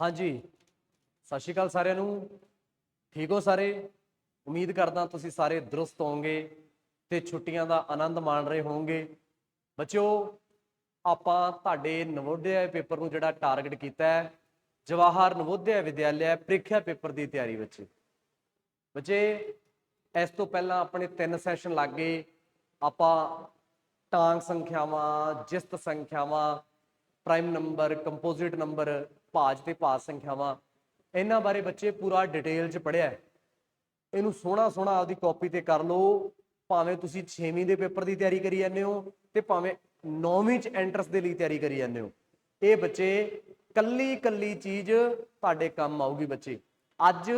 ਹਾਂਜੀ। ਸਤਿ ਸ਼੍ਰੀ ਅਕਾਲ ਸਾਰਿਆਂ ਨੂੰ। ਠੀਕ ਹੋ ਸਾਰੇ? ਉਮੀਦ ਕਰਦਾ ਤੁਸੀਂ ਸਾਰੇ ਦਰੁਸਤ ਹੋਵੋਗੇ ਤੇ ਛੁੱਟੀਆਂ ਦਾ ਆਨੰਦ ਮਾਣ ਰਹੇ ਹੋਵੋਗੇ। ਬੱਚਿਓ, ਆਪਾਂ ਤੁਹਾਡੇ ਨਵੋਦਿਆ ਪੇਪਰ ਨੂੰ ਜਿਹੜਾ ਟਾਰਗੇਟ ਕੀਤਾ ਹੈ, ਜਵਾਹਰ ਨਵੋਦਿਆ ਵਿਦਿਆਲਿਆ ਪ੍ਰੀਖਿਆ ਪੇਪਰ ਦੀ ਤਿਆਰੀ ਵਿੱਚ। ਬੱਚੇ, ਇਸ ਤੋਂ ਪਹਿਲਾਂ ਆਪਣੇ ਤਿੰਨ ਸੈਸ਼ਨ ਲੱਗ ਗਏ। ਆਪਾਂ ਟਾਂਗ ਸੰਖਿਆਵਾਂ, ਜਿਸਤ ਸੰਖਿਆਵਾਂ, ਪ੍ਰਾਈਮ ਨੰਬਰ, ਕੰਪੋਜ਼ਿਟ ਨੰਬਰ ਭਾਜ ਤੇ ਭਾਜ ਸੰਖਿਆਵਾਂ, ਇਹਨਾਂ ਬਾਰੇ ਬੱਚੇ ਪੂਰਾ ਡਿਟੇਲ 'ਚ ਪੜਿਆ ਇਹਨੂੰ ਸੋਹਣਾ ਸੋਹਣਾ ਆਪਦੀ ਕਾਪੀ ਤੇ ਕਰ ਲਓ। ਭਾਵੇਂ ਤੁਸੀਂ 6ਵੀਂ ਦੇ ਪੇਪਰ ਦੀ ਤਿਆਰੀ ਕਰੀ ਜਾਂਦੇ ਹੋ ਤੇ ਭਾਵੇਂ 9ਵੀਂ 'ਚ ਐਂਟਰਸ ਦੇ ਲਈ ਤਿਆਰੀ ਕਰੀ ਜਾਂਦੇ ਹੋ। ਇਹ ਬੱਚੇ ਕੱਲੀ ਕੱਲੀ ਚੀਜ਼ ਤੁਹਾਡੇ ਕੰਮ ਆਊਗੀ ਬੱਚੇ। ਅੱਜ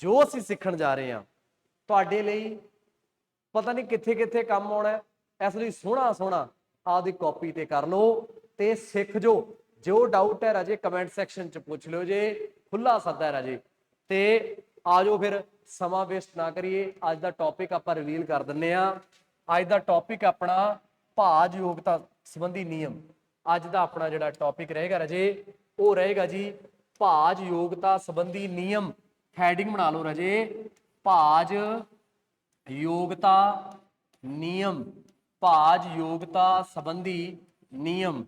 ਜੋ ਅਸੀਂ ਸਿੱਖਣ ਜਾ ਰਹੇ ਹਾਂ, ਤੁਹਾਡੇ ਲਈ ਪਤਾ ਨਹੀਂ ਕਿੱਥੇ ਕਿੱਥੇ ਕੰਮ ਆਉਣਾ ਇਸ ਲਈ ਸੋਹਣਾ ਸੋਹਣਾ ਆਪਦੀ ਕਾਪੀ ਤੇ ਕਰ ਲਓ ਤੇ ਸਿੱਖ ਜੋ। ਜੋ ਡਾਊਟ ਹੈ ਰਾਜੇ ਕਮੈਂਟ ਸੈਕਸ਼ਨ ਚ ਪੁੱਛ ਲਿਓ ਜੇ। ਖੁੱਲਾ ਸੱਦਾ ਹੈ ਰਾਜੇ। ਤੇ ਆਜੋ ਫਿਰ, ਸਮਾਂ ਵੇਸਟ ਨਾ ਕਰੀਏ। ਅੱਜ ਦਾ ਟੌਪਿਕ ਆਪਾਂ ਰਿਵੀਲ ਕਰ ਦਿੰਨੇ ਆ। ਅੱਜ ਦਾ ਟੌਪਿਕ ਆਪਣਾ ਭਾਜ ਯੋਗਤਾ ਸੰਬੰਧੀ ਨਿਯਮ। ਅੱਜ ਦਾ ਆਪਣਾ ਜਿਹੜਾ ਟੌਪਿਕ ਰਹੇਗਾ ਰਾਜੇ, ਉਹ ਰਹੇਗਾ ਜੀ ਭਾਜ ਯੋਗਤਾ ਸੰਬੰਧੀ ਨਿਯਮ। ਹੈਡਿੰਗ ਬਣਾ ਲਓ ਰਾਜੇ। ਭਾਜ ਯੋਗਤਾ ਨਿਯਮ। ਭਾਜ ਯੋਗਤਾ ਸੰਬੰਧੀ ਨਿਯਮ।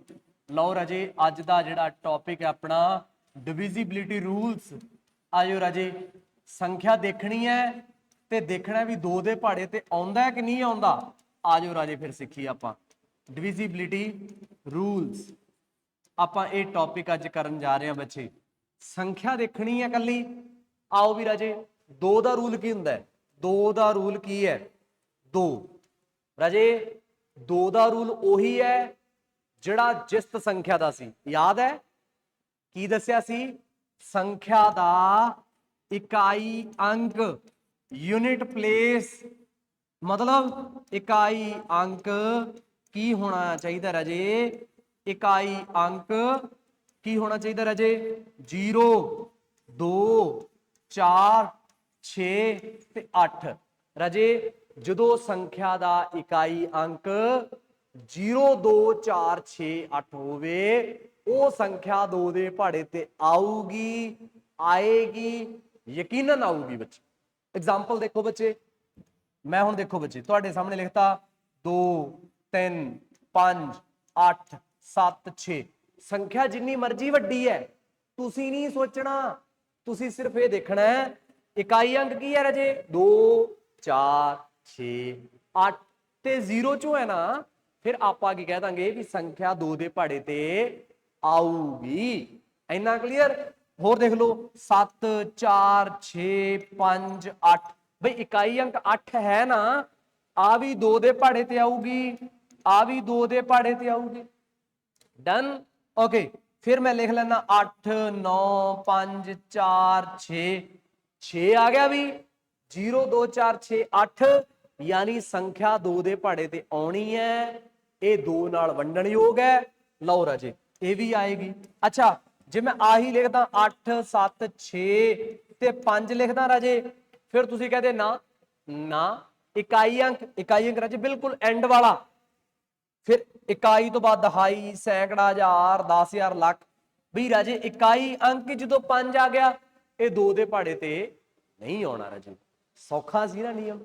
ਲਓ ਰਾਜੇ, ਅੱਜ ਦਾ ਜਿਹੜਾ ਟੌਪਿਕ ਹੈ ਆਪਣਾ ਡਿਵੀਜ਼ਿਬਿਲਿਟੀ ਰੂਲਸ ਆਜੋ ਰਾਜੇ, ਸੰਖਿਆ ਦੇਖਣੀ ਹੈ ਤੇ ਦੇਖਣਾ ਵੀ ਦੋ ਦੇ ਪਹਾੜੇ ਤੇ ਆਉਂਦਾ ਕਿ ਨਹੀਂ ਆਉਂਦਾ? ਆਜੋ ਰਾਜੇ ਫਿਰ ਸਿੱਖੀ ਆਪਾਂ। ਡਿਵੀਜ਼ਿਬਿਲਿਟੀ ਰੂਲਸ ਆਪਾਂ ਇਹ ਟੌਪਿਕ ਅੱਜ ਕਰਨ ਜਾ ਰਹੇ ਹਾਂ ਬੱਚੇ। ਸੰਖਿਆ ਦੇਖਣੀ ਹੈ ਕੱਲੀ ਆਓ ਵੀ ਰਾਜੇ 2 ਦਾ ਰੂਲ ਕੀ ਹੁੰਦਾ ਹੈ? 2 ਦਾ ਰੂਲ ਕੀ ਹੈ? 2 ਰਾਜੇ 2 ਦਾ ਰੂਲ ਉਹੀ ਹੈ ਜਿਹੜਾ ਜਿਸਤ ਸੰਖਿਆ ਦਾ ਸੀ, ਯਾਦ ਹੈ? ਕੀ ਦੱਸਿਆ ਸੀ? ਸੰਖਿਆ ਦਾ ਇਕਾਈ ਅੰਕ ਯੂਨਿਟ ਪਲੇਸ ਮਤਲਬ ਇਕਾਈ ਅੰਕ ਕੀ ਹੋਣਾ ਚਾਹੀਦਾ ਰਾਜੇ? ਇਕਾਈ ਅੰਕ ਕੀ ਹੋਣਾ ਚਾਹੀਦਾ ਰਾਜੇ? 0 2 4 6 ਤੇ 8 ਰਾਜੇ, ਜਦੋਂ ਸੰਖਿਆ ਦਾ ਇਕਾਈ ਅੰਕ 0 2 4 6 8 ਹੋਵੇ, ਉਹ ਸੰਖਿਆ 2 ਦੇ ਪਹਾੜੇ ਤੇ ਆਊਗੀ, ਆਏਗੀ, ਯਕੀਨਨ ਆਊਗੀ ਬੱਚੇ। ਐਗਜ਼ਾਮਪਲ ਦੇਖੋ ਬੱਚੇ। ਮੈਂ ਹੁਣ ਦੇਖੋ ਬੱਚੇ, ਤੁਹਾਡੇ ਸਾਹਮਣੇ ਲਿਖਤਾ 2 3 5 8 7 6 ਸੰਖਿਆ ਜਿੰਨੀ ਮਰਜ਼ੀ ਵੱਡੀ ਹੈ, ਤੁਸੀਂ ਨਹੀਂ ਸੋਚਣਾ, ਤੁਸੀਂ ਸਿਰਫ ਇਹ ਦੇਖਣਾ ਹੈ, ਇਕਾਈ ਅੰਕ ਕੀ ਹੈ ਰਾਜੇ? 2 4 6 8 ਤੇ 0 ਚੋਂ ਹੈ ਨਾ ਫਿਰ ਆਪਾਂ ਕੀ ਕਹਿ ਦਾਂਗੇ ਵੀ ਸੰਖਿਆ 2 ਦੇ ਪਹਾੜੇ ਤੇ ਆਊਗੀ। ਇੰਨਾ ਕਲੀਅਰ ਹੋਰ ਦੇਖ ਲਓ 7 4 6 5 8 ਬਈ ਇਕਾਈ ਅੰਕ 8 ਹੈ ਨਾ, ਆ ਵੀ 2 ਦੇ ਪਹਾੜੇ ਤੇ ਆਊਗੀ, ਆ ਵੀ 2 ਦੇ ਪਹਾੜੇ ਤੇ ਆਊਗੀ। ਡਨ ਓਕੇ ਫਿਰ ਮੈਂ ਲਿਖ ਲੈਣਾ 8 9 5 4 6 6 ਆ ਗਿਆ ਵੀ। 0 2 4 6 8 ਯਾਨੀ ਸੰਖਿਆ 2 ਦੇ ਪਹਾੜੇ ਤੇ ਆਉਣੀ ਹੈ। ਇਹ ਦੋ ਨਾਲ ਵੰਡਣ ਯੋਗ ਹੈ। ਲਓ ਰਾਜੇ, ਇਹ ਵੀ ਆਏਗੀ। ਅੱਛਾ, ਜੇ ਮੈਂ ਆਹੀ ਲਿਖਦਾ 8 7 6 ਤੇ 5 ਲਿਖਦਾ ਰਾਜੇ, ਫਿਰ ਤੁਸੀਂ ਕਹਦੇ ਨਾ ਨਾ, ਇਕਾਈ ਅੰਕ ਇਕਾਈ ਅੰਕ ਰਾਜੇ, ਬਿਲਕੁਲ ਐਂਡ ਵਾਲਾ। ਫਿਰ ਇਕਾਈ ਤੋਂ ਬਾਅਦ ਦਹਾਈ ਸੈਂਕੜਾ ਹਜ਼ਾਰ 10000 ਲੱਖ। ਵੀ ਰਾਜੇ, ਇਕਾਈ ਅੰਕ ਜਦੋਂ 5 ਆ ਗਿਆ, ਇਹ 2 ਦੇ ਪਹਾੜੇ ਤੇ ਨਹੀਂ ਆਉਣਾ ਰਾਜੇ। ਸੌਖਾ ਸੀ ਨਾ ਨਿਯਮ।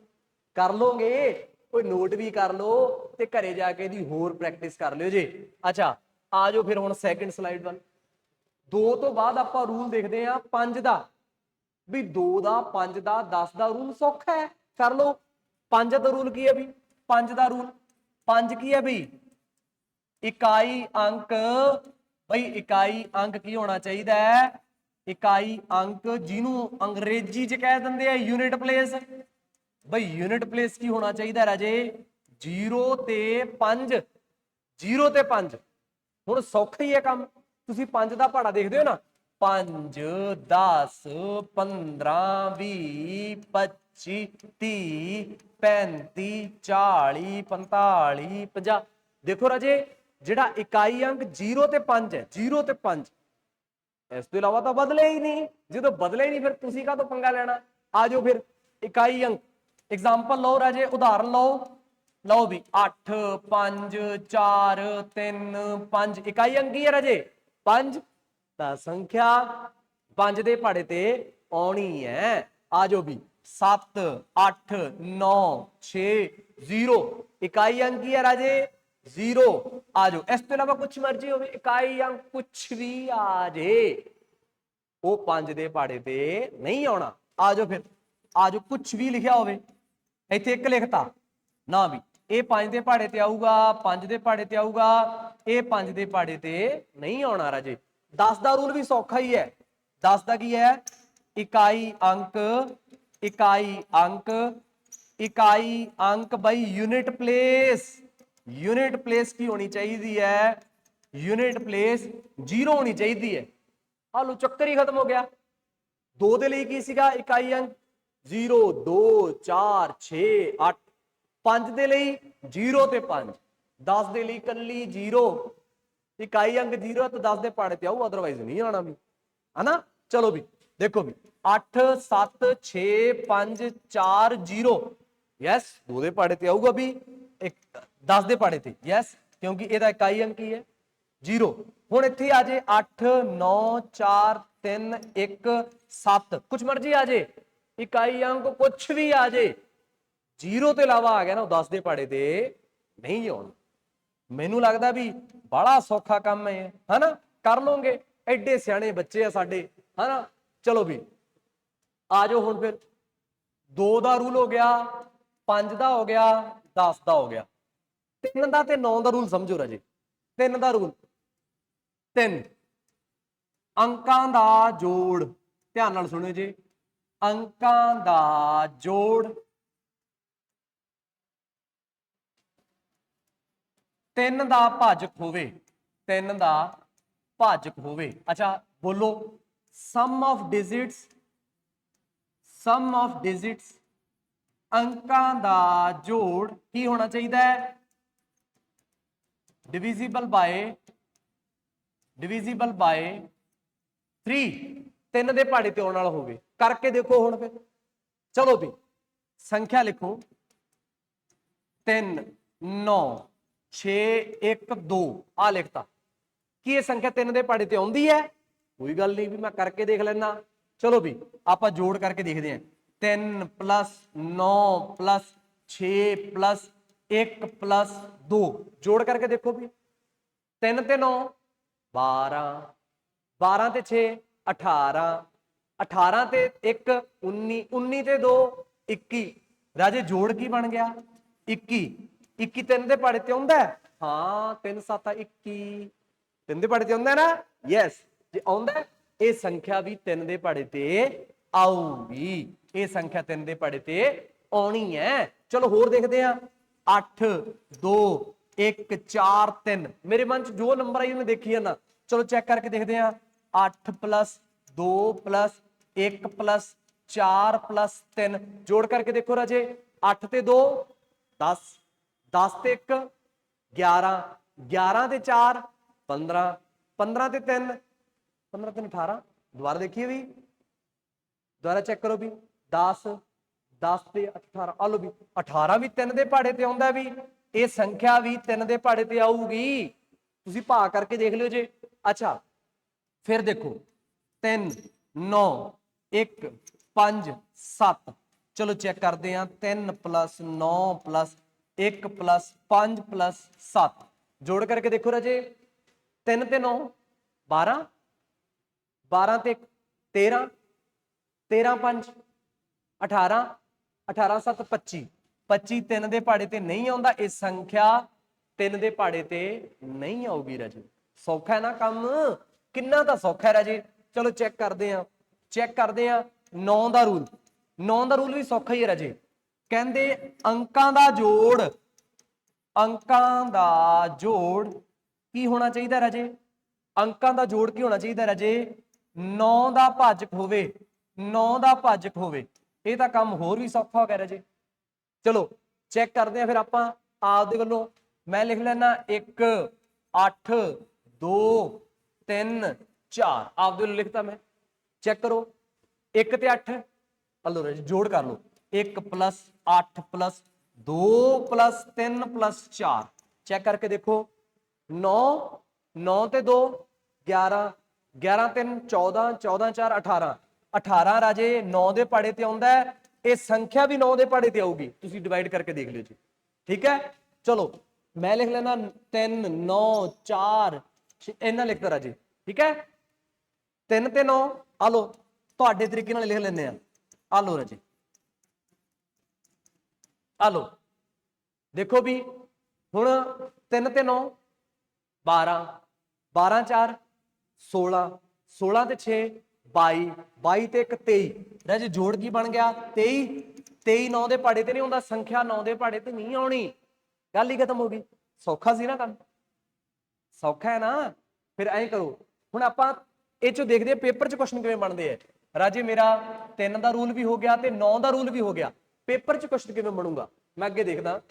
ਕਰ ਲੋਗੇ ਕੋਈ ਨੋਟ ਵੀ ਕਰ ਲਓ ਤੇ ਘਰੇ ਜਾ ਕੇ ਇਹਦੀ ਹੋਰ ਪ੍ਰੈਕਟਿਸ ਕਰ ਲਿਓ ਜੀ। ਅੱਛਾ, ਆ ਜਾਓ ਫਿਰ ਹੁਣ ਸੈਕਿੰਡ ਸਲਾਈਡ ਵੱਲ। 2 ਤੋਂ ਬਾਅਦ ਆਪਾਂ ਰੂਲ ਦੇਖਦੇ ਆ 5 ਦਾ। ਵੀ 2 ਦਾ 5 ਦਾ 10 ਦਾ ਰੂਲ ਸੌਖਾ ਹੈ। ਕਰ ਲਓ। 5 ਦਾ ਰੂਲ ਕੀ ਹੈ ਵੀ? 5 ਦਾ ਰੂਲ 5 ਕੀ ਹੈ ਬਈ ਇਕਾਈ ਅੰਕ, ਬਈ ਇਕਾਈ ਅੰਕ ਕੀ ਹੋਣਾ ਚਾਹੀਦਾ ਹੈ? ਇਕਾਈ ਅੰਕ ਜਿਹਨੂੰ ਅੰਗਰੇਜ਼ੀ ਚ ਕਹਿ ਦਿੰਦੇ ਆ ਯੂਨਿਟ ਪਲੇਸ ਬਈ ਯੂਨਿਟ ਪਲੇਸ ਕੀ ਹੋਣਾ ਚਾਹੀਦਾ ਰਾਜੇ? 0 ਤੇ 5 0 ਤੇ 5 ਹੁਣ ਸੌਖਾ ਹੀ ਹੈ ਕੰਮ। ਤੁਸੀਂ 5 ਦਾ ਪਹਾੜਾ ਦੇਖਦੇ ਹੋ ਨਾ? 5 10 15 20 25 30 35 40 45 50 ਦੇਖੋ ਰਾਜੇ, ਜਿਹੜਾ ਇਕਾਈ ਅੰਕ 0 ਤੇ 5 ਹੈ 0 ਤੇ 5 ਇਸ ਤੋਂ ਇਲਾਵਾ ਤਾਂ ਬਦਲੇ ਹੀ ਨਹੀਂ। ਜਦੋਂ ਬਦਲੇ ਹੀ ਨਹੀਂ, ਫਿਰ ਤੁਸੀਂ ਕਾਹ ਤੋਂ ਪੰਗਾ ਲੈਣਾ? ਆ ਜਾਓ ਫਿਰ, ਇਕਾਈ ਅੰਕ। ਐਗਜ਼ਾਮਪਲ ਲਓ ਰਾਜੇ, ਉਦਾਹਰਨ ਲਓ। ਲਓ ਵੀ 8 5 4 3 5 ਇਕਾਈ ਅੰਕ ਕੀ ਹੈ ਰਾਜੇ। 5 ਤਾਂ ਸੰਖਿਆ 5 ਦੇ ਪਹਾੜੇ ਤੇ ਆਉਣੀ ਹੈ। ਆ ਜਾਓ ਵੀ 7 8 9 6 0 ਇਕਾਈ ਅੰਕ ਕੀ ਹੈ ਰਾਜੇ 0 ਆ ਜਾਓ, ਇਸ ਤੋਂ ਇਲਾਵਾ ਕੁਝ ਮਰਜ਼ੀ ਹੋਵੇ, ਇਕਾਈ ਅੰਕ ਕੁਝ ਵੀ ਆ ਜੇ, ਉਹ 5 ਦੇ ਪਹਾੜੇ ਤੇ ਨਹੀਂ ਆਉਣਾ। ਆ ਜਾਓ ਫਿਰ, ਆ ਜਾਓ ਕੁਝ ਵੀ ਲਿਖਿਆ ਹੋਵੇ। ਇੱਥੇ ਇੱਕ ਲਿਖਤਾ, ਨਾ ਵੀ, ਇਹ 5 ਦੇ ਪਹਾੜੇ ਤੇ ਆਊਗਾ 5 ਦੇ ਪਹਾੜੇ ਤੇ ਆਊਗਾ, ਇਹ 5 ਦੇ ਪਹਾੜੇ ਤੇ ਨਹੀਂ ਆਉਣਾ ਰਾਜੇ। 10 ਦਾ ਰੂਲ ਵੀ ਸੌਖਾ ਹੀ ਹੈ। 10 ਦਾ ਕੀ ਹੈ? ਇਕਾਈ ਅੰਕ ਇਕਾਈ ਅੰਕ ਇਕਾਈ ਅੰਕ ਬਾਈ ਯੂਨਿਟ ਪਲੇਸ। ਯੂਨਿਟ ਪਲੇਸ ਕੀ ਹੋਣੀ ਚਾਹੀਦੀ ਹੈ? ਯੂਨਿਟ ਪਲੇਸ 0 ਹੋਣੀ ਚਾਹੀਦੀ ਹੈ। ਆ ਲੋ ਚੱਕਰ ਹੀ ਖਤਮ ਹੋ ਗਿਆ। 2 ਦੇ ਲਈ ਕੀ ਸੀਗਾ? ਇਕਾਈ ਅੰਕ। 0 2 4 6 8 5 ਦੇ ਲਈ 0 ਤੇ 5 10 ਦੇ ਲਈ ਕੱਲੀ 0 ਇਕਾਈ ਅੰਕ 0 ਹੈ ਤਾਂ 10 ਦੇ ਪਾੜੇ ਤੇ ਆਊ ਅਦਰਵਾਈਜ਼ ਨਹੀਂ ਆਣਾ ਵੀ। ਹਨਾ? ਚਲੋ ਵੀ, ਦੇਖੋ ਵੀ। 8 7 6 5 4 0 ਯੈਸ ਦੋ ਦੇ ਪਾੜੇ ਤੇ ਆਊਗਾ ਵੀ। ਇੱਕ 10 ਦੇ ਪਾੜੇ ਤੇ। ਯੈਸ ਕਿਉਂਕਿ ਇਹਦਾ ਇਕਾਈ ਅੰਕ ਕੀ ਹੈ। 0 ਹੁਣ ਇੱਥੇ ਆ ਜੇ 8 9 4 3 1 7 ਕੁਝ ਮਰਜ਼ੀ ਆ ਜੇ। ਇਕਾਈ ਅੰਕ ਕੁਛ ਵੀ ਆ ਜੇ, ਜੀਰੋ ਤੋਂ ਇਲਾਵਾ ਆ ਗਿਆ ਨਾ ਉਹ 10 ਦੇ ਪਹਾੜੇ ਤੇ ਨਹੀਂ ਆਉਣ। ਮੈਨੂੰ ਲੱਗਦਾ ਵੀ ਬੜਾ ਸੌਖਾ ਕੰਮ ਹੈ ਹਨਾ? ਕਰ ਲੋਗੇ ਐਡੇ ਸਿਆਣੇ ਬੱਚੇ ਆ ਸਾਡੇ, ਹਨਾ? ਚਲੋ ਵੀ, ਆ ਜਾਓ ਹੁਣ ਫਿਰ। 2 ਦਾ ਰੂਲ ਹੋ ਗਿਆ 5 ਦਾ ਹੋ ਗਿਆ 10 ਦਾ ਹੋ ਗਿਆ। 3 ਦਾ ਤੇ 9 ਦਾ ਰੂਲ ਸਮਝੋ ਰਾਜੇ। 3 ਦਾ ਰੂਲ। 3 ਅੰਕਾਂ ਦਾ ਜੋੜ। ਧਿਆਨ ਨਾਲ ਸੁਣਿਓ ਜੀ। ਅੰਕਾਂ ਦਾ ਜੋੜ। ਤਿੰਨ ਦਾ ਭਾਜਕ ਹੋਵੇ, ਤਿੰਨ ਦਾ ਭਾਜਕ ਹੋਵੇ। ਅੱਛਾ, ਬੋਲੋ। Sum of digits sum of digits ਅੰਕਾਂ ਦਾ ਜੋੜ ਕੀ ਹੋਣਾ ਚਾਹੀਦਾ ਹੈ? ਡਿਵੀਜ਼ੀਬਲ ਬਾਈ ਡਿਵੀਜ਼ੀਬਲ ਬਾਈ 3 ਤਿੰਨ ਦੇ ਪਹਾੜੇ ਤੇ ਆਉਣ ਵਾਲਾ ਹੋਵੇ। ਕਰਕੇ ਦੇਖੋ ਹੁਣ ਫਿਰ। ਚਲੋ ਵੀ ਸੰਖਿਆ ਲਿਖੋ। 3 9 6 1 2 ਆ ਲਿਖਤਾ। ਕੀ ਇਹ ਸੰਖਿਆ ਤਿੰਨ ਦੇ ਪਹਾੜੇ ਤੇ ਆਉਂਦੀ ਹੈ? ਕੋਈ ਗੱਲ ਨਹੀਂ ਵੀ ਮੈਂ ਕਰਕੇ ਦੇਖ ਲੈਣਾ ਚਲੋ ਵੀ ਆਪਾਂ ਜੋੜ ਕਰਕੇ ਦੇਖਦੇ ਹਾਂ। 3 9 6 1 2 ਜੋੜ ਕਰਕੇ ਦੇਖੋ ਵੀ। 3 ਤੇ 9 12 12 ਤੇ 6 18 18 ਤੇ 1 19 19 ਤੇ 2 21 ਰਾਜੇ, ਜੋੜ ਕੀ ਬਣ ਗਿਆ? 21 21 ਤਿੰਨ ਦੇ ਪਹਾੜੇ ਤੇ ਆਉਂਦਾ ਹਾਂ? 3 7 21 ਤਿੰਨ ਦੇ ਪਹਾੜੇ ਤੇ ਆਉਂਦਾ ਨਾ? ਯੈਸ ਜੇ ਆਉਂਦਾ ਇਹ ਸੰਖਿਆ ਵੀ ਤਿੰਨ ਦੇ ਪਹਾੜੇ ਤੇ ਆਊਗੀ। ਇਹ ਸੰਖਿਆ ਤਿੰਨ ਦੇ ਪਹਾੜੇ ਤੇ ਆਉਣੀ ਹੈ। ਚਲੋ ਹੋਰ ਦੇਖਦੇ ਹਾਂ। 8 2 1 4 3 ਮੇਰੇ ਮਨ ਚ ਜੋ ਨੰਬਰ ਆਈ ਉਹਨੇ ਦੇਖੀ ਆ ਨਾ। ਚਲੋ ਚੈੱਕ ਕਰਕੇ ਦੇਖਦੇ ਹਾਂ। 8 2 1 4 3 ਜੋੜ ਕਰਕੇ ਦੇਖੋ ਰਾਜੇ 8 ਤੇ 2 10 10 ਤੇ 1 11 11 ਤੇ 4 15 15 ਤੇ 3 15 ਤੇ 18 ਦੁਬਾਰਾ ਦੇਖੀਏ ਵੀ। ਦੁਬਾਰਾ ਚੈੱਕ ਕਰੋ ਵੀ। 10 10 ਤੇ 18 ਆ ਲਓ ਵੀ 18 ਵੀ 3 ਦੇ ਪਹਾੜੇ ਤੇ ਆਉਂਦਾ ਵੀ, ਇਹ ਸੰਖਿਆ ਵੀ 3 ਦੇ ਪਹਾੜੇ ਤੇ ਆਊਗੀ। ਤੁਸੀਂ ਭਾ ਕਰਕੇ ਦੇਖ ਲਿਓ ਜੇ। ਅੱਛਾ, ਫਿਰ ਦੇਖੋ। 3 9 1 5 7 ਚਲੋ ਚੈੱਕ ਕਰਦੇ ਹਾਂ। 3 9 1 5 7 ਜੋੜ ਕਰਕੇ ਦੇਖੋ ਰਾਜੇ। 3 ਤੇ 9 12 12 ਤੇ 13 13 5 18 18 7 25 25 ਤਿੰਨ ਦੇ ਪਹਾੜੇ ਤੇ ਨਹੀਂ ਆਉਂਦਾ, ਇਹ ਸੰਖਿਆ ਤਿੰਨ ਦੇ ਪਹਾੜੇ ਤੇ ਨਹੀਂ ਆਉਗੀ ਰਾਜੇ। ਸੌਖਾ ਹੈ ਨਾ ਕੰਮ? ਕਿੰਨਾ ਤਾਂ ਸੌਖਾ ਹੈ ਰਾਜੇ। ਚਲੋ ਚੈੱਕ ਕਰਦੇ ਆ ਚੈੱਕ ਕਰਦੇ ਆ 9 ਦਾ ਰੂਲ। 9 ਦਾ ਰੂਲ ਵੀ ਸੌਖਾ ਹੀ ਹੈ ਰਾਜੇ। ਕਹਿੰਦੇ ਅੰਕਾਂ ਦਾ ਜੋੜ, ਅੰਕਾਂ ਦਾ ਜੋੜ ਕੀ ਹੋਣਾ ਚਾਹੀਦਾ ਰਾਜੇ? ਅੰਕਾਂ ਦਾ ਜੋੜ ਕੀ ਹੋਣਾ ਚਾਹੀਦਾ ਰਾਜੇ? 9 ਦਾ ਭਾਜਕ ਹੋਵੇ 9 ਦਾ ਭਾਜਕ ਹੋਵੇ। ਇਹ ਤਾਂ ਕੰਮ ਹੋਰ ਵੀ ਸੌਖਾ ਹੋ ਗਿਆ ਰਾਜੇ। ਚਲੋ, ਚੈੱਕ ਕਰਦੇ ਆ ਫਿਰ ਆਪਾਂ ਆਪਦੇ ਵੱਲੋਂ। ਮੈਂ ਲਿਖ ਲੈਣਾ 1 8 2 3 4 ਆਪਦੇ ਵੱਲੋਂ ਲਿਖਤਾ ਮੈਂ। ਚੈੱਕ ਕਰੋ। 1 ਤੇ 8 ਹਲੋ ਰਾਜੇ, ਜੋੜ ਕਰ ਲਓ। 1 8 2 3 4 ਚੈੱਕ ਕਰਕੇ ਦੇਖੋ। 9 9 ਤੇ 2 11 11 3 14 14 4 18 18 ਰਾਜੇ 9 ਦੇ ਪਹਾੜੇ ਤੇ ਆਉਂਦਾ ਹੈ। ਇਹ ਸੰਖਿਆ ਵੀ 9 ਦੇ ਪਹਾੜੇ ਤੇ ਆਊਗੀ। ਤੁਸੀਂ ਡਿਵਾਈਡ ਕਰਕੇ ਦੇਖ ਲਿਓ ਜੀ। ਠੀਕ ਹੈ? ਚਲੋ, ਮੈਂ ਲਿਖ ਲੈਣਾ 3 9 4 ਇਹਨਾਂ ਲਿਖਦਾ ਰਾਜੇ। ਠੀਕ ਹੈ? 3 ਤੇ 9 ਆ ਲੋ ਤੁਹਾਡੇ ਤਰੀਕੇ ਨਾਲ ਲਿਖ ਲੈਂਦੇ ਆ। ਆ ਲੋ ਰਾਜੇ। ਆ ਲੋ ਦੇਖੋ ਵੀ ਹੁਣ 3 ਤੇ 9 12 12 4 16 16 ਤੇ 6 22 22 ਤੇ 1 23 ਰਾਜੇ, ਜੋੜ ਕੀ ਬਣ ਗਿਆ? 23 23 9 ਦੇ ਪਹਾੜੇ ਤੇ ਨਹੀਂ ਹੁੰਦਾ, ਸੰਖਿਆ 9 ਦੇ ਪਹਾੜੇ ਤੇ ਨਹੀਂ ਆਉਣੀ। ਗੱਲ ਹੀ ਖਤਮ ਹੋ ਗਈ। ਸੌਖਾ ਸੀ ਨਾ ਕੰਮ। ਸੌਖਾ ਹੈ ਨਾ। ਫਿਰ ਐਂ ਕਰੋ, ਹੁਣ ਆਪਾਂ ਇਹ ਚੋਂ ਦੇਖਦੇ ਆ, ਪੇਪਰ 'ਚ ਕੁਐਸਚਨ ਕਿਵੇਂ ਬਣਦੇ ਆ ਰਾਜੇ, ਮੇਰਾ 3 ਦਾ ਰੂਲ ਵੀ ਹੋ ਗਿਆ ਤੇ 9 ਦਾ ਰੂਲ ਵੀ ਹੋ ਗਿਆ। ਪੇਪਰ 'ਚ ਕੁਐਸਚਨ ਕਿਵੇਂ ਬਣੂਗਾ? ਮੈਂ ਅੱਗੇ ਦੇਖਦਾ।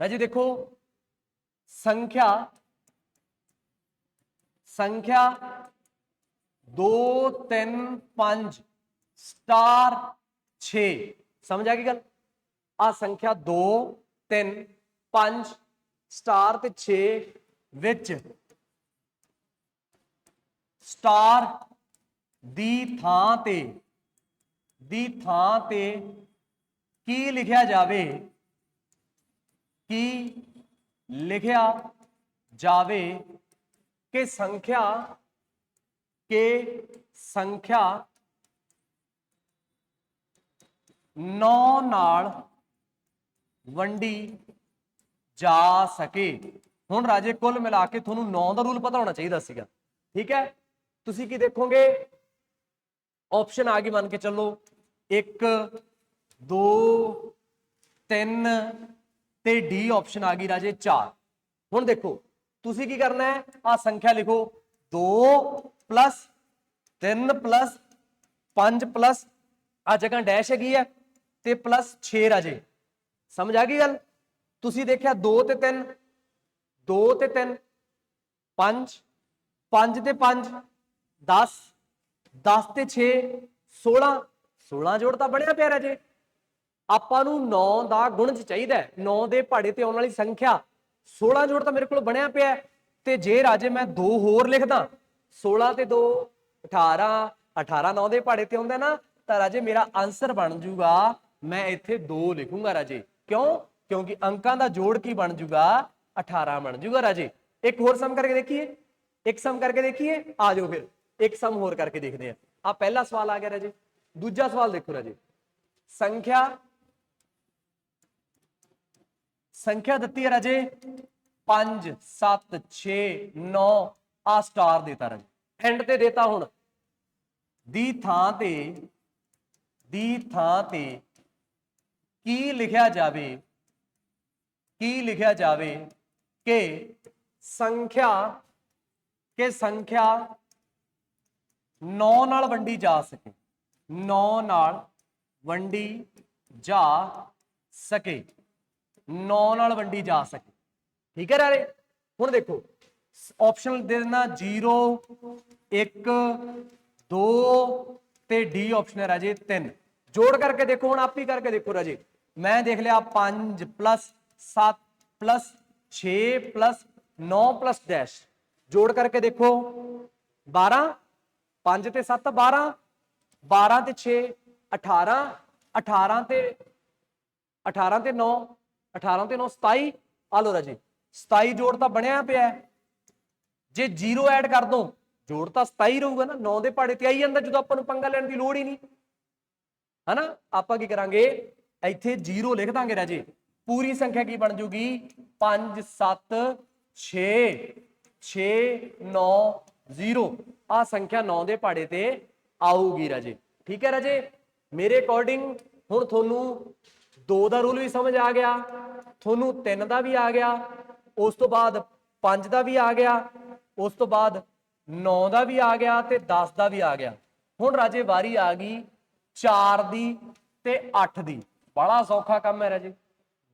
ਰਾਜੇ, ਦੇਖੋ। ਸੰਖਿਆ ਸੰਖਿਆ 2 3 5 ਸਟਾਰ 6 ਸਮਝ ਆ ਗਈ ਗੱਲ? ਆ ਸੰਖਿਆ 2 3 5 ਸਟਾਰ ਤੇ 6 ਵਿੱਚ। ਸਟਾਰ ਦੀ ਥਾਂ ਤੇ, ਦੀ ਥਾਂ ਤੇ ਕੀ ਲਿਖਿਆ ਜਾਵੇ? ਕੀ ਲਿਖਿਆ ਜਾਵੇ ਕਿ ਸੰਖਿਆ, ਕੇ ਸੰਖਿਆ 9 ਨਾਲ ਵੰਡੀ ਜਾ ਸਕੇ? ਹੁਣ ਰਾਜੇ ਕੁੱਲ ਮਿਲਾ ਕੇ ਤੁਹਾਨੂੰ 9 ਦਾ ਰੂਲ ਪਤਾ ਹੋਣਾ ਚਾਹੀਦਾ ਸੀਗਾ। ਠੀਕ ਹੈ? ਤੁਸੀਂ ਕੀ ਦੇਖੋਗੇ? ਆਪਸ਼ਨ ਆ ਗਈ ਮੰਨ ਕੇ ਚੱਲੋ। 1 2 3 ਤੇ ਡੀ ਆਪਸ਼ਨ ਆ ਗਈ ਰਾਜੇ 4 ਹੁਣ ਦੇਖੋ, ਤੁਸੀਂ ਕੀ ਕਰਨਾ ਹੈ? ਆ ਸੰਖਿਆ ਲਿਖੋ। 2 3 5 ਆ ਜਗ੍ਹਾ ਡੈਸ਼ ਹੈਗੀ ਹੈ ਤੇ ਪਲੱਸ 6 ਰਾਜੇ। ਸਮਝ ਆ ਗਈ ਗੱਲ? ਤੁਸੀਂ ਦੇਖਿਆ 2 ਤੇ 3 2 ਤੇ 3 5 5 ਤੇ 5 10 10 ਤੇ 6 16 16 ਜੋੜ ਤਾਂ ਬਣਿਆ ਪਿਆ ਰਾਜੇ। ਆਪਾਂ ਨੂੰ 9 ਦਾ ਗੁਣਜ ਚਾਹੀਦਾ ਹੈ। 9 ਦੇ ਪਹਾੜੇ ਤੇ ਆਉਣ ਵਾਲੀ ਸੰਖਿਆ 16 ਜੋੜ ਤਾਂ ਮੇਰੇ ਕੋਲ ਬਣਿਆ ਪਿਆ ਤੇ ਜੇ ਰਾਜੇ ਮੈਂ ਦੋ ਹੋਰ ਲਿਖਦਾ 16 ਤੇ 2 18 18 9 ਦੇ ਪਹਾੜੇ ਤੇ ਆਉਂਦਾ ਨਾ, ਤਾਂ ਰਾਜੇ ਮੇਰਾ ਆਨਸਰ ਬਣ ਜੂਗਾ, ਮੈਂ ਇੱਥੇ 2 ਲਿਖੂੰਗਾ ਰਾਜੇ। ਕਿਉਂ? ਕਿਉਂਕਿ ਅੰਕਾਂ ਦਾ ਜੋੜ ਕੀ ਬਣ ਜੂਗਾ? 18 ਬਣ ਜੂਗਾ ਰਾਜੇ। ਇੱਕ ਹੋਰ ਸਮ ਕਰਕੇ ਦੇਖੀਏ। ਇੱਕ ਸਮ ਕਰਕੇ ਦੇਖੀਏ। ਆ ਜਾਓ ਫਿਰ। ਇੱਕ ਸਮ ਹੋਰ ਕਰਕੇ ਦੇਖਦੇ ਆ ਆ ਪਹਿਲਾ ਸਵਾਲ ਆ ਗਿਆ ਰਾਜੇ, ਦੂਜਾ ਸਵਾਲ ਦੇਖੋ ਰਾਜੇ। ਸੰਖਿਆ ਸੰਖਿਆ ਦਿੱਤੀ ਹੈ ਰਾਜੇ। 5 7 6 9 ਆ ਸਟਾਰ ਦੇਤਾ ਰਾਜੇ। ਐਂਡ ਤੇ ਦੇਤਾ ਹੁਣ। ਦੀ ਥਾਂ ਤੇ, ਦੀ ਥਾਂ ਤੇ ਕੀ ਲਿਖਿਆ ਜਾਵੇ, ਕੀ ਲਿਖਿਆ ਜਾਵੇ ਕਿ ਸੰਖਿਆ ਕਿ ਸੰਖਿਆ 9 ਨਾਲ ਵੰਡੀ ਜਾ ਸਕੇ। 9 ਨਾਲ ਵੰਡੀ ਜਾ ਸਕੇ। 9 ਨਾਲ ਵੰਡੀ ਜਾ ਸਕੇ। ਠੀਕ ਹੈ ਰਾਰੇ ਹੁਣ ਦੇਖੋ ਆਪਸ਼ਨ ਦੇ ਦੇਣਾ 0 1 2 ਤੇ ਡੀ ਆਪਸ਼ਨ ਹੈ ਰਾਜੇ 3 ਜੋੜ ਕਰਕੇ ਦੇਖੋ, ਹੁਣ ਆਪ ਹੀ ਕਰਕੇ ਦੇਖੋ ਰਾਜੇ। ਮੈਂ ਦੇਖ ਲਿਆ 5 7 6 9 ਡੈਸ਼ ਜੋੜ ਕਰਕੇ ਦੇਖੋ 12 5 ਤੇ 7 12 12 ਤੇ 6 18 18 ਤੇ 18 ਤੇ 9 18 ਤੇ 9 27 ਆ ਲੋ ਰਾਜੀ 27 ਜੋੜ ਤਾਂ ਬਣਿਆ ਪਿਆ ਜੇ 0 ਐਡ ਕਰ ਦੋ, ਜੋੜ ਤਾਂ 27 ਰਹੂਗਾ ਨਾ 9 ਦੇ ਪਹਾੜੇ ਤੇ ਆਈ ਜਾਂਦਾ, ਜਦੋਂ ਆਪਾਂ ਨੂੰ ਪੰਗਾ ਲੈਣ ਦੀ ਲੋੜ ਹੀ ਨਹੀਂ। ਹਨਾ? ਆਪਾਂ ਕੀ ਕਰਾਂਗੇ? ਇੱਥੇ 0 ਲਿਖ ਦਾਂਗੇ ਰਾਜੇ। ਪੂਰੀ ਸੰਖਿਆ ਕੀ ਬਣ ਜੂਗੀ? 5 7 6 6 9 0 ਆ ਸੰਖਿਆ 9 ਦੇ ਪਹਾੜੇ ਤੇ ਆਊਗੀ ਰਾਜੇ। ਠੀਕ ਹੈ ਰਾਜੇ? ਮੇਰੇ ਅਕੋਰਡਿੰਗ ਹੁਣ ਤੁਹਾਨੂੰ 2 ਦਾ ਰੂਲ ਵੀ ਸਮਝ ਆ ਗਿਆ, ਤੁਹਾਨੂੰ 3 ਦਾ ਵੀ ਆ ਗਿਆ, ਉਸ ਤੋਂ ਬਾਅਦ 5 ਦਾ ਵੀ ਆ ਗਿਆ, ਉਸ ਤੋਂ ਬਾਅਦ 9 ਦਾ ਵੀ ਆ ਗਿਆ ਤੇ 10 ਦਾ ਵੀ ਆ ਗਿਆ। ਹੁਣ ਰਾਜੇ ਵਾਰੀ ਆ ਗਈ 4 ਦੀ ਤੇ 8 ਦੀ। ਬੜਾ ਸੌਖਾ ਕੰਮ ਹੈ ਰਾਜੇ।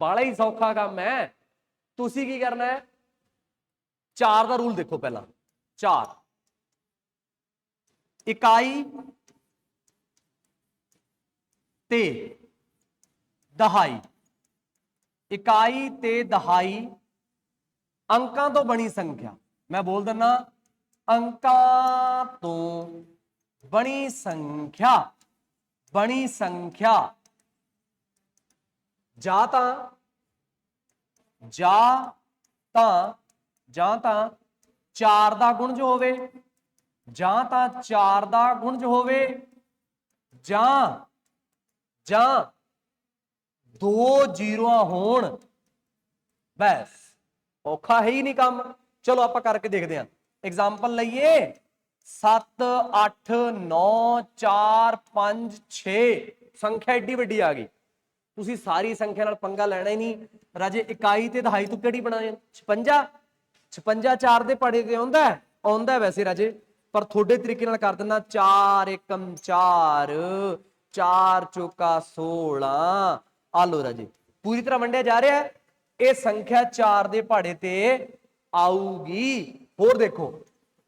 ਬੜਾ ਹੀ ਸੌਖਾ ਕੰਮ ਹੈ। ਤੁਸੀਂ ਕੀ ਕਰਨਾ ਹੈ? 4 ਦਾ ਰੂਲ ਦੇਖੋ ਪਹਿਲਾਂ। 4 ਇਕਾਈ ਤੇ ਦਹਾਈ ਇਕਾਈ ਤੇ ਦਹਾਈ ਅੰਕਾਂ ਤੋਂ ਬਣੀ ਸੰਖਿਆ ਮੈਂ ਬੋਲ ਦਿੰਨਾ ਅੰਕਾਂ ਤੋਂ ਬਣੀ ਸੰਖਿਆ ਬਣੀ ਸੰਖਿਆ ਜਾਂ ਤਾਂ ਜਾਂ ਤਾਂ ਜਾਂ ਤਾਂ 4 ਦਾ ਗੁਣਜ ਹੋਵੇ, ਜਾਂ ਤਾਂ 4 ਦਾ ਗੁਣਜ ਹੋਵੇ, ਜਾਂ ਜਾਂ ਦੋ ਜ਼ੀਰੋਆਂ ਹੋਣ, ਬਸ। ਔਖਾ ਹੈ ਹੀ ਨਹੀਂ ਕੰਮ। ਚਲੋ ਆਪਾਂ ਕਰਕੇ ਦੇਖਦੇ ਹਾਂ। ਐਗਜ਼ਾਮਪਲ ਲਈਏ। 7 8 9 4 5 6 ਸੰਖਿਆ ਏਡੀ ਵੱਡੀ ਆ ਗਈ। ਤੁਸੀਂ ਸਾਰੀ ਸੰਖਿਆ ਨਾਲ ਪੰਗਾ ਲੈਣਾ ਹੀ ਨਹੀਂ। ਰਾਜੇ, ਇਕਾਈ ਤੇ ਦਹਾਈ ਤੋਂ ਕਿਹੜੀ ਬਣਾਏ? 56 56 4 ਦੇ ਪੜੇ ਤੇ ਆਉਂਦਾ ਆਉਂਦਾ ਵੈਸੇ ਰਾਜੇ, ਪਰ ਤੁਹਾਡੇ ਤਰੀਕੇ ਨਾਲ ਕਰ ਦਿੰਦਾ 4 ਏਕਮ 4 4 ਚੌਕਾ 16 ਆ ਲੋ ਰਾਜੇ, ਪੂਰੀ ਤਰ੍ਹਾਂ ਵੰਡਿਆ ਜਾ ਰਿਹਾ ਹੈ। ਇਹ ਸੰਖਿਆ 4 ਦੇ ਪਹਾੜੇ ਤੇ ਆਊਗੀ। ਹੋਰ ਦੇਖੋ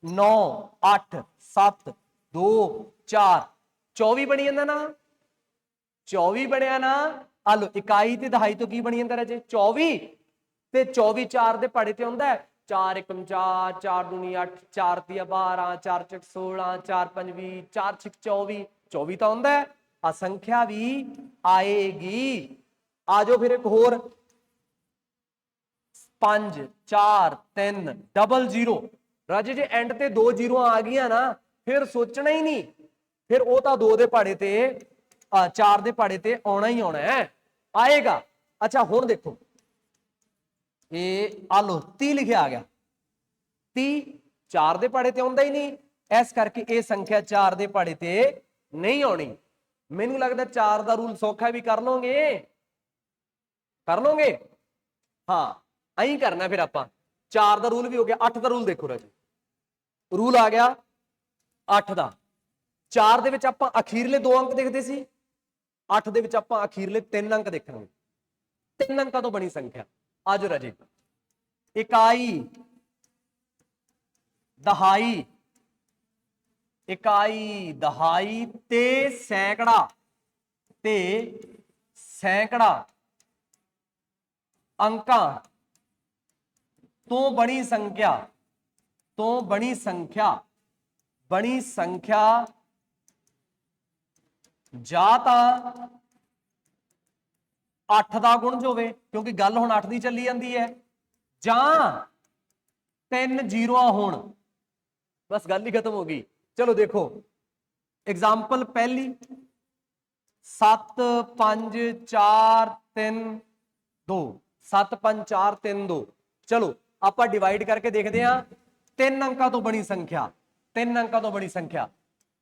9 8 7 2 4 24 ਬਣੀ ਜਾਂਦਾ ਨਾ? 24 ਬਣਿਆ ਨਾ? ਆ ਲੋ ਇਕਾਈ ਤੇ ਦਹਾਈ ਤੋਂ ਕੀ ਬਣੀ ਜਾਂਦਾ ਰਾਜੇ? 24 ਤੇ 24 4 ਦੇ ਪਹਾੜੇ ਤੇ ਆਉਂਦਾ ਹੈ। 4 ਏਕਮ 4 4 ਦੂਣੀ 8 4 ਤੀਆ 12 4 ਚਕ 16 4 5 20 4 6 24 24 ਤਾਂ ਆਉਂਦਾ ਹੈ ਆ ਸੰਖਿਆ ਵੀ ਆਏਗੀ। ਆ ਫਿਰ ਇੱਕ ਹੋਰ। 5 4 3 ਡਬਲ 0 ਰਾਜੇ, ਜੇ ਐਂਡ ਤੇ ਦੋ ਜ਼ੀਰੋਆਂ ਆ ਗਈਆਂ ਨਾ, ਫਿਰ ਸੋਚਣਾ ਹੀ ਨਹੀਂ। ਫਿਰ ਉਹ ਤਾਂ ਦੋ ਦੇ ਪਹਾੜੇ ਤੇ ਆ ਚਾਰ ਦੇ ਪਹਾੜੇ ਤੇ ਆਉਣਾ ਹੀ ਆਉਣਾ ਹੈ। ਆਏਗਾ। ਅੱਛਾ, ਹੁਣ ਦੇਖੋ। ਇਹ ਆ ਲੋ 30 ਲਿਖਿਆ ਆ ਗਿਆ। 30 4 ਦੇ ਪਹਾੜੇ ਤੇ ਆਉਂਦਾ ਹੀ ਨਹੀਂ। ਇਸ ਕਰਕੇ ਇਹ ਸੰਖਿਆ 4 ਦੇ ਪਹਾੜੇ ਤੇ ਨਹੀਂ ਆਉਣੀ। ਮੈਨੂੰ ਲੱਗਦਾ 4 ਦਾ ਰੂਲ ਸੌਖਾ ਵੀ ਕਰ ਲਓਗੇ ਕਰ ਲਓਗੇ ਹਾਂ, ਐਂ ਕਰਨਾ ਫਿਰ ਆਪਾਂ। 4 ਦਾ ਰੂਲ ਵੀ ਹੋ ਗਿਆ 8 ਦਾ ਰੂਲ ਦੇਖੋ ਰਾਜੇ। ਰੂਲ ਆ ਗਿਆ 8 ਦਾ। 4 ਦੇ ਵਿੱਚ ਆਪਾਂ ਅਖੀਰਲੇ ਦੋ ਅੰਕ ਦੇਖਦੇ ਸੀ। 8 ਦੇ ਵਿੱਚ ਆਪਾਂ ਅਖੀਰਲੇ ਤਿੰਨ ਅੰਕ ਦੇਖਣਗੇ। ਤਿੰਨ ਅੰਕਾਂ ਤੋਂ ਬਣੀ ਸੰਖਿਆ। ਆਜੋ ਰਾਜੇ। ਇਕਾਈ, ਦਹਾਈ। ਇਕਾਈ, ਦਹਾਈ ਤੇ ਸੈਂਕੜਾ ਤੇ ਸੈਂਕੜਾ ਅੰਕਾਂ ਤੋਂ ਬਣੀ ਸੰਖਿਆ, ਤੋਂ ਬਣੀ ਸੰਖਿਆ ਬਣੀ ਸੰਖਿਆ। ਜਾਂ ਤਾਂ 8 ਦਾ ਗੁਣਜ ਹੋਵੇ, ਕਿਉਂਕਿ ਗੱਲ ਹੁਣ 8 ਦੀ ਚੱਲੀ ਜਾਂਦੀ ਹੈ। ਜਾਂ ਤਿੰਨ ਜ਼ੀਰੋਆਂ ਹੋਣ। ਬਸ ਗੱਲ ਹੀ ਖਤਮ ਹੋ ਗਈ। ਚਲੋ ਦੇਖੋ ਐਗਜ਼ਾਮਪਲ ਪਹਿਲੀ। 7 5 4 3 2 7 5 4 3 2 ਚਲੋ, ਆਪਾਂ ਡਿਵਾਈਡ ਕਰਕੇ ਦੇਖਦੇ ਹਾਂ। ਤਿੰਨ ਅੰਕਾਂ ਤੋਂ ਬਣੀ ਸੰਖਿਆ। ਤਿੰਨ ਅੰਕਾਂ ਤੋਂ ਬਣੀ ਸੰਖਿਆ।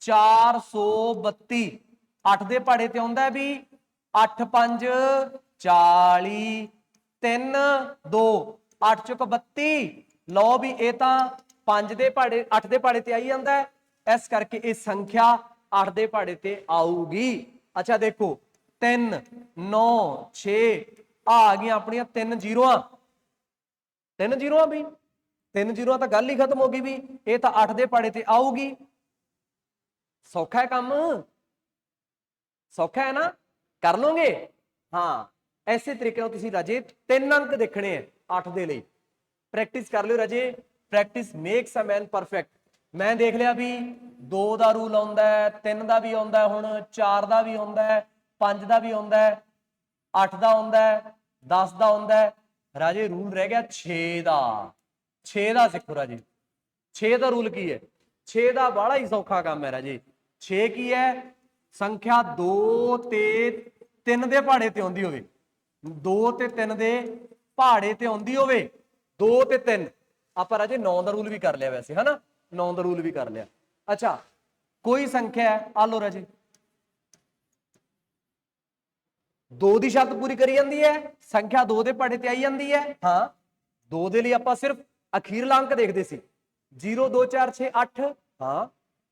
432 8 ਦੇ ਪਹਾੜੇ ਤੇ ਆਉਂਦਾ ਵੀ 8 5 40 3 2 8 ਚੁੱਕ 32 ਲਓ ਵੀ ਇਹ ਤਾਂ 5 ਦੇ ਪਹਾੜੇ 8 ਦੇ ਪਹਾੜੇ ਤੇ ਆਈ ਜਾਂਦਾ ਹੈ। ਇਸ ਕਰਕੇ ਇਹ ਸੰਖਿਆ 8 ਦੇ ਪਹਾੜੇ ਤੇ ਆਊਗੀ। ਅੱਛਾ, ਦੇਖੋ 3 9 6 ਆ ਗਈਆਂ ਆਪਣੀਆਂ ਤਿੰਨ ਜ਼ੀਰੋਆਂ। ਤਿੰਨ ਜ਼ੀਰੋਆਂ ਵੀ। ਤਿੰਨ ਜ਼ੀਰੋਆਂ ਤਾਂ ਗੱਲ ਹੀ ਖਤਮ ਹੋ ਗਈ ਵੀ। ਇਹ ਤਾਂ 8 ਦੇ ਪਹਾੜੇ ਤੇ ਆਊਗੀ। ਸੌਖਾ ਹੈ ਕੰਮ। ਸੌਖਾ ਹੈ ਨਾ? ਕਰ ਲੋਗੇ? ਹਾਂ, ਐਸੇ ਤਰੀਕੇ ਨਾਲ ਤੁਸੀਂ ਰਾਜੇ ਤਿੰਨ ਅੰਕ ਦੇਖਣੇ ਆ 8 ਦੇ ਲਈ। ਪ੍ਰੈਕਟਿਸ ਕਰ ਲਿਓ ਰਾਜੇ। Practice makes a man perfect ਮੈਂ ਦੇਖ ਲਿਆ ਵੀ 2 ਦਾ ਰੂਲ ਆਉਂਦਾ ਹੈ 3 ਦਾ ਵੀ ਆਉਂਦਾ ਹੁਣ 4 ਦਾ ਵੀ ਆਉਂਦਾ ਹੈ 5 ਦਾ ਵੀ ਆਉਂਦਾ ਹੈ 8 ਦਾ ਆਉਂਦਾ ਹੈ 10 ਦਾ ਆਉਂਦਾ ਹੈ। ਰਾਜੇ ਰੂਲ ਰਹਿ ਗਿਆ 6 ਦਾ। 6 ਦਾ ਸਿੱਖੋ ਰਾਜੇ। 6 ਦਾ ਰੂਲ ਕੀ ਹੈ? 6 ਦਾ ਬੜਾ ਹੀ ਸੌਖਾ ਕੰਮ ਹੈ ਰਾਜੇ। 6 ਕੀ ਹੈ? ਸੰਖਿਆ 2 ਤੇ 3 ਦੇ ਪਹਾੜੇ ਤੇ ਆਉਂਦੀ ਹੋਵੇ। 2 ਤੇ 3 ਦੇ ਪਹਾੜੇ ਤੇ ਆਉਂਦੀ ਹੋਵੇ। 2 ਤੇ 3 ਆਪਾਂ ਰਾਜੇ 9 ਦਾ ਰੂਲ ਵੀ ਕਰ ਲਿਆ ਵੈਸੇ, ਹਨਾ? 9 ਦਾ ਰੂਲ ਵੀ ਕਰ ਲਿਆ। ਅੱਛਾ, ਕੋਈ ਸੰਖਿਆ ਹੈ? ਆ ਲੋ ਰਾਜੇ। 2 ਦੀ ਸ਼ਰਤ ਪੂਰੀ ਕਰੀ ਜਾਂਦੀ ਹੈ, ਸੰਖਿਆ 2 ਦੇ ਪਹਾੜੇ ਤੇ ਆਈ ਜਾਂਦੀ ਹੈ। ਹਾਂ 2 ਦੇ ਲਈ ਆਪਾਂ ਸਿਰਫ ਅਖੀਰਲਾ ਅੰਕ ਦੇਖਦੇ ਸੀ। 0 2 4 6 8 ਹਾਂ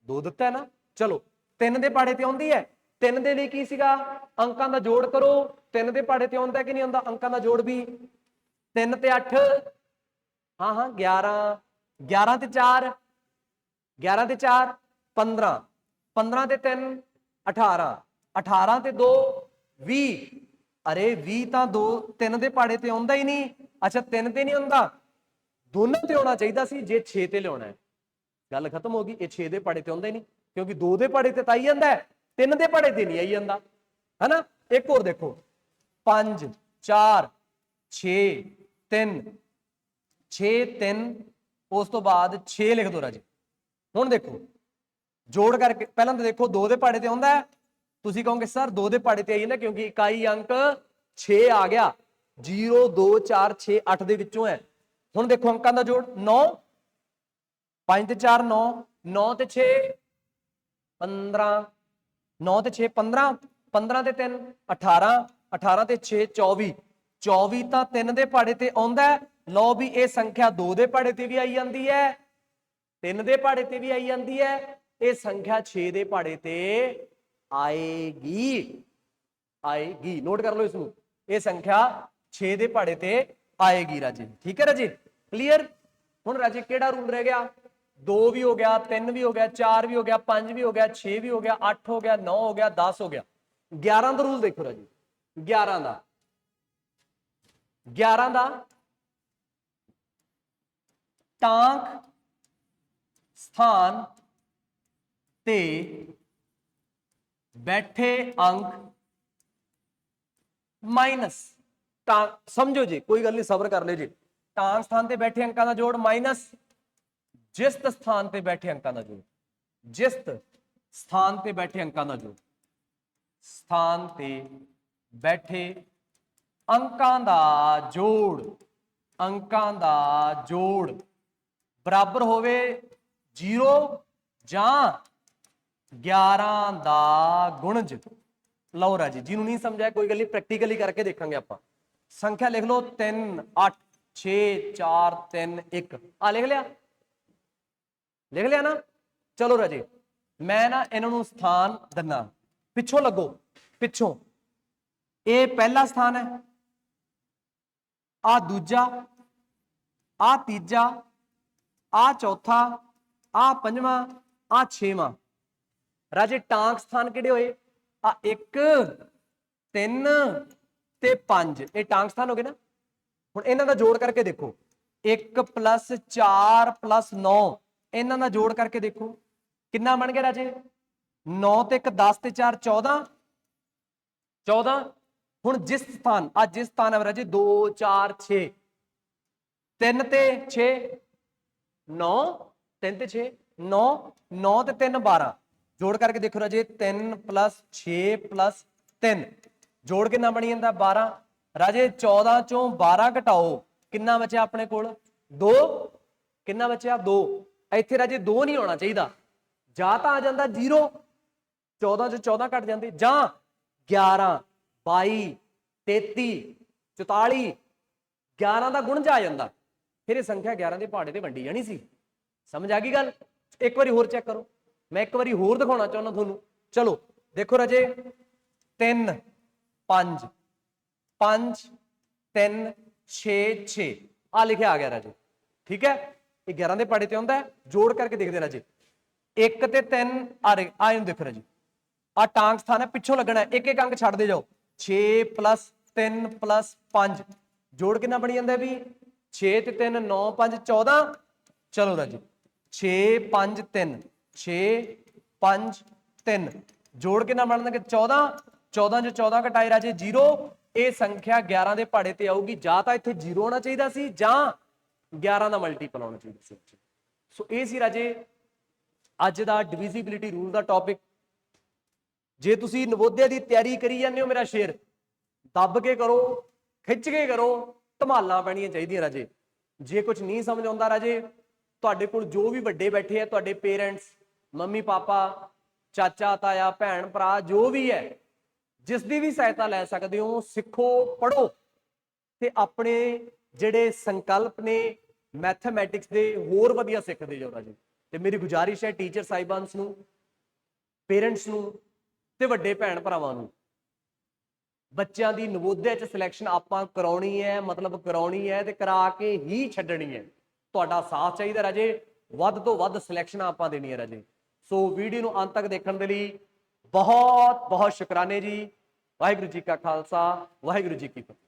2 ਦਿੱਤਾ ਹੈ ਨਾ? ਚਲੋ 3 ਦੇ ਪਾੜੇ ਤੇ ਆਉਂਦੀ ਹੈ। 3 ਦੇ ਲਈ ਕੀ ਸੀਗਾ? ਅੰਕਾਂ ਦਾ ਜੋੜ ਕਰੋ। 3 ਦੇ ਪਾੜੇ ਤੇ ਆਉਂਦਾ ਕਿ ਨਹੀਂ ਆਉਂਦਾ? ਅੰਕਾਂ ਦਾ ਜੋੜ ਵੀ। 3 ਤੇ 8 ਹਾਂ ਹਾਂ 11 11 ਤੇ 4 11 ਤੇ 4 15 15 ਤੇ 3 18 18 ਤੇ 2 20 ਅਰੇ 20 ਤਾਂ 2 3 ਦੇ ਪਾੜੇ ਤੇ ਆਉਂਦਾ ਹੀ ਨਹੀਂ। ਅੱਛਾ 3 ਤੇ ਨਹੀਂ ਆਉਂਦਾ। ਦੋਨੋਂ ਤੇ ਆਉਣਾ ਚਾਹੀਦਾ ਸੀ, ਜੇ 6 ਤੇ ਲਿਆਉਣਾ ਹੈ। ਗੱਲ ਖਤਮ ਹੋ ਗਈ, ਇਹ 6 ਦੇ ਪਾੜੇ ਤੇ ਆਉਂਦਾ ਹੀ ਨਹੀਂ। ਕਿਉਂਕਿ 2 ਦੇ ਪਹਾੜੇ ਤੇ ਤਾਂ ਆਈ ਜਾਂਦਾ 3 ਦੇ ਪਹਾੜੇ ਤੇ ਨਹੀਂ ਆਈ ਜਾਂਦਾ। ਹੈਨਾ? ਇੱਕ ਹੋਰ ਦੇਖੋ। 5 4 6 3 6 3 ਉਸ ਤੋਂ ਬਾਅਦ 6 ਲਿਖ ਦੋ ਰਾਜੇ। ਹੁਣ ਦੇਖੋ, ਜੋੜ ਕਰਕੇ ਪਹਿਲਾਂ ਤਾਂ ਦੇਖੋ 2 ਦੇ ਪਹਾੜੇ ਤੇ ਆਉਂਦਾ ਹੈ। ਤੁਸੀਂ ਕਹੋਗੇ, ਸਰ 2 ਦੇ ਪਹਾੜੇ ਤੇ ਆਈ ਜਾਂਦਾ ਕਿਉਂਕਿ ਇਕਾਈ ਅੰਕ 6 ਆ ਗਿਆ। 0 2 4 6 8 ਦੇ ਵਿੱਚੋਂ ਹੈ। ਹੁਣ ਦੇਖੋ ਅੰਕਾਂ ਦਾ ਜੋੜ। 9 5 ਤੇ 4 9 9 ਤੇ 6 15 9 ਤੇ 6 15 15 ਤੇ 3 18 18 ਤੇ 6 24 24 ਤਾਂ 3 ਦੇ ਪਹਾੜੇ ਤੇ ਆਉਂਦਾ ਲਓ ਵੀ ਇਹ ਸੰਖਿਆ 2 ਦੇ ਪਹਾੜੇ ਤੇ ਵੀ ਆਈ ਜਾਂਦੀ ਹੈ। 3 ਦੇ ਪਹਾੜੇ ਤੇ ਵੀ ਆਈ ਜਾਂਦੀ ਹੈ। ਇਹ ਸੰਖਿਆ 6 ਦੇ ਪਹਾੜੇ ਤੇ ਆਏਗੀ। ਆਏਗੀ। ਨੋਟ ਕਰ ਲਓ ਇਸ ਨੂੰ। ਇਹ ਸੰਖਿਆ 6 ਦੇ ਪਹਾੜੇ ਤੇ ਆਏਗੀ ਰਾਜੇ। ਠੀਕ ਹੈ ਰਾਜੇ? ਕਲੀਅਰ ਹੁਣ ਰਾਜੇ ਕਿਹੜਾ ਰੂਲ ਰਹਿ ਗਿਆ? 2 ਵੀ ਹੋ ਗਿਆ 3 ਵੀ ਹੋ ਗਿਆ 4 ਵੀ ਹੋ ਗਿਆ 5 ਵੀ ਹੋ ਗਿਆ 6 ਵੀ ਹੋ ਗਿਆ 8 ਹੋ ਗਿਆ 9 ਹੋ ਗਿਆ 10 ਹੋ ਗਿਆ। 11 ਦਾ ਰੂਲ ਦੇਖੋ ਰਾਜੇ 11 ਦਾ। 11 ਦਾ ਟਾਂਕ, ਸਥਾਨ ਤੇ ਬੈਠੇ ਅੰਕ ਮਾਈਨਸ ਤਾਂ ਸਮਝੋ ਜੀ, ਕੋਈ ਗੱਲ ਨਹੀਂ, ਸਬਰ ਕਰ ਲਿਓ ਜੀ। ਟਾਂਕ, ਸਥਾਨ ਤੇ ਬੈਠੇ ਅੰਕਾਂ ਦਾ ਜੋੜ ਮਾਈਨਸ ਜਿਸਤ ਸਥਾਨ ਤੇ ਬੈਠੇ ਅੰਕਾਂ ਦਾ ਜੋੜ। ਜਿਸਤ ਸਥਾਨ ਤੇ ਬੈਠੇ ਅੰਕਾਂ ਦਾ ਜੋੜ। ਸਥਾਨ ਤੇ ਬੈਠੇ ਅੰਕਾਂ ਦਾ ਜੋੜ। ਅੰਕਾਂ ਦਾ ਜੋੜ। ਬਰਾਬਰ ਹੋਵੇ 0 ਜਾਂ 11 ਦਾ ਗੁਣਜ। ਲਓ ਰਾਜੀ, ਜਿਹਨੂੰ ਨਹੀਂ ਸਮਝਿਆ, ਕੋਈ ਗੱਲ ਨਹੀਂ ਪ੍ਰੈਕਟੀਕਲੀ ਕਰਕੇ ਦੇਖਾਂਗੇ ਆਪਾਂ। ਸੰਖਿਆ ਲਿਖ ਲਓ 3 8 6 4 3 1 ਆ ਲਿਖ ਲਿਆ? ਲਿਖ ਲਿਆ ਨਾ? ਚਲੋ ਰਾਜੇ, ਮੈਂ ਨਾ ਇਹਨਾਂ ਨੂੰ ਸਥਾਨ ਦੰਨਾ। ਪਿੱਛੋਂ ਲੱਗੋ, ਪਿੱਛੋਂ। ਇਹ ਪਹਿਲਾ ਸਥਾਨ ਹੈ। ਆ ਦੂਜਾ ਆ ਤੀਜਾ ਆ ਚੌਥਾ ਆ ਪੰਜਵਾਂ ਆ ਛੇਵਾਂ। ਰਾਜੇ, ਟਾਂਕ ਸਥਾਨ ਕਿਹੜੇ ਹੋਏ? ਆ 1 3 ਤੇ 5 ਇਹ ਟਾਂਕ ਸਥਾਨ ਹੋ ਗਏ ਨਾ? ਹੁਣ ਇਹਨਾਂ ਦਾ ਜੋੜ ਕਰਕੇ ਦੇਖੋ। 1 4 9 ਇਹਨਾਂ ਦਾ ਜੋੜ ਕਰਕੇ ਦੇਖੋ। ਕਿੰਨਾ ਬਣ ਗਿਆ ਰਾਜੇ? 9 ਤੇ 1 10 ਤੇ 4 14 14 ਹੁਣ ਜਿਸ ਸਥਾਨ ਆ ਜਿਸ ਸਥਾਨ ਹੈ ਰਾਜੇ 2 4 6 3 ਤੇ 6 9 3 ਤੇ 6 9 9 ਤੇ 3 12 ਜੋੜ ਕਰਕੇ ਦੇਖੋ ਰਾਜੇ 3 6 3 ਜੋੜ ਕਿੰਨਾ ਬਣੀ ਜਾਂਦਾ? 12 ਰਾਜੇ 14 ਚੋਂ 12 ਘਟਾਓ। ਕਿੰਨਾ ਬਚਿਆ ਆਪਣੇ ਕੋਲ? 2 ਕਿੰਨਾ ਬਚਿਆ? 2 ਇੱਥੇ ਰਾਜੇ 2 ਨਹੀਂ ਆਉਣਾ ਚਾਹੀਦਾ। ਜਾਂ ਤਾਂ ਆ ਜਾਂਦਾ 0 14 ਚੋਂ 14 ਘਟ ਜਾਂਦੇ, ਜਾਂ 11 22 33 44 11 ਦਾ ਗੁਣ ਜਾ ਆ ਜਾਂਦਾ। ਫਿਰ ਇਹ ਸੰਖਿਆ 11 ਦੇ ਪਹਾੜੇ ਤੇ ਵੰਡੀ ਜਾਣੀ ਸੀ। ਸਮਝ ਆ ਗਈ ਗੱਲ? ਇੱਕ ਵਾਰੀ ਹੋਰ ਚੈੱਕ ਕਰੋ। ਮੈਂ ਇੱਕ ਵਾਰੀ ਹੋਰ ਦਿਖਾਉਣਾ ਚਾਹੁੰਦਾ ਤੁਹਾਨੂੰ। ਚਲੋ, ਦੇਖੋ ਰਾਜੇ 3 5 5 3 6 6 ਆ ਲਿਖਿਆ ਆ ਗਿਆ ਰਾਜੇ। ਠੀਕ ਹੈ? ਇਹ 11 ਦੇ ਪਹਾੜੇ ਤੇ ਆਉਂਦਾ ਜੋੜ ਕਰਕੇ ਦੇਖਦੇ ਰਾਜੇ 1 ਤੇ 3 ਆ ਰਹੇ ਆ ਇਹਨੂੰ ਦੇਖੋ ਰਾਜੇ ਆ ਟਾਂਕ ਸਥਾਨ ਹੈ, ਪਿੱਛੋਂ ਲੱਗਣਾ ਇੱਕ ਇੱਕ ਅੰਕ ਛੱਡਦੇ ਜਾਓ। 6 3 5 ਜੋੜ ਕਿੰਨਾ ਬਣੀ ਜਾਂਦਾ ਵੀ? 6 ਤੇ 3 9 5 14 ਚਲੋ ਰਾਜੀ 6 5 3 6 5 3 ਜੋੜ ਕਿੰਨਾ ਬਣਨਗੇ 14 14 ਜੋ 14 ਘਟਾਏ ਰਾਜੇ 0 ਇਹ ਸੰਖਿਆ 11 ਦੇ ਪਹਾੜੇ ਤੇ ਆਊਗੀ। ਜਾਂ ਤਾਂ ਇੱਥੇ 0 ਹੋਣਾ ਚਾਹੀਦਾ ਸੀ ਜਾਂ 11 ਦਾ ਮਲਟੀਪਲ ਆਉਣਾ ਚਾਹੀਦਾ ਸੀ ਸੋ ਇਹ ਸੀ ਰਾਜੇ, ਅੱਜ ਦਾ ਡਿਵੀਜ਼ੀਬਿਲਿਟੀ ਰੂਲ ਦਾ ਟੌਪਿਕ ਜੇ ਤੁਸੀਂ ਨਵੋਦਿਆ ਦੀ ਤਿਆਰੀ ਕਰੀ ਜਾਂਦੇ ਹੋ ਮੇਰਾ ਸ਼ੇਰ, ਦੱਬ ਕੇ ਕਰੋ, ਖਿੱਚ ਕੇ ਕਰੋ, ਧਮਾਲਾਂ ਪੈਣੀਆਂ ਚਾਹੀਦੀਆਂ ਰਾਜੇ। ਜੇ ਕੁਝ ਨਹੀਂ ਸਮਝ ਆਉਂਦਾ ਰਾਜੇ, ਤੁਹਾਡੇ ਕੋਲ ਜੋ ਵੀ ਵੱਡੇ ਬੈਠੇ ਆ, ਤੁਹਾਡੇ ਪੇਰੈਂਟਸ ਮੰਮੀ, ਪਾਪਾ, ਚਾਚਾ, ਤਾਇਆ, ਭੈਣ, ਭਰਾ, ਜੋ ਵੀ ਹੈ, ਜਿਸ ਦੀ ਵੀ ਸਹਾਇਤਾ ਲੈ ਸਕਦੇ ਹੋ, ਸਿੱਖੋ ਪੜੋ ਤੇ ਆਪਣੇ ਜਿਹੜੇ ਸੰਕਲਪ ਨੇ ਮੈਥਮੈਟਿਕਸ ਦੇ ਹੋਰ ਵਧੀਆ ਸਿੱਖਦੇ ਜਾਓ ਰਾਜੇ ਤੇ ਮੇਰੀ ਗੁਜ਼ਾਰਿਸ਼ ਹੈ ਟੀਚਰ ਸਾਹਿਬਾਨਸ ਨੂੰ ਪੇਰੈਂਟਸ ਨੂੰ ਤੇ ਵੱਡੇ ਭੈਣ ਭਰਾਵਾਂ ਨੂੰ। ਬੱਚਿਆਂ ਦੀ ਨਵੋਦਿਆ ਚ ਸਿਲੈਕਸ਼ਨ ਆਪਾਂ ਕਰਾਉਣੀ ਹੈ, ਮਤਲਬ ਕਰਾਉਣੀ ਹੈ ਤੇ ਕਰਾ ਕੇ ਹੀ ਛੱਡਣੀ ਹੈ। ਤੁਹਾਡਾ ਸਾਥ ਚਾਹੀਦਾ ਰਾਜੇ, ਵੱਧ ਤੋਂ ਵੱਧ ਸਿਲੈਕਸ਼ਨ ਆਪਾਂ ਦੇਣੀ ਹੈ ਰਾਜੇ। ਸੋ ਵੀਡੀਓ ਨੂੰ ਅੰਤ ਤੱਕ ਦੇਖਣ ਦੇ ਲਈ ਬਹੁਤ ਬਹੁਤ ਸ਼ੁਕਰਾਨੇ ਜੀ। ਵਾਹਿਗੁਰੂ ਜੀ ਕਾ ਖਾਲਸਾ, ਵਾਹਿਗੁਰੂ ਜੀ ਕੀ ਫਤਿਹ।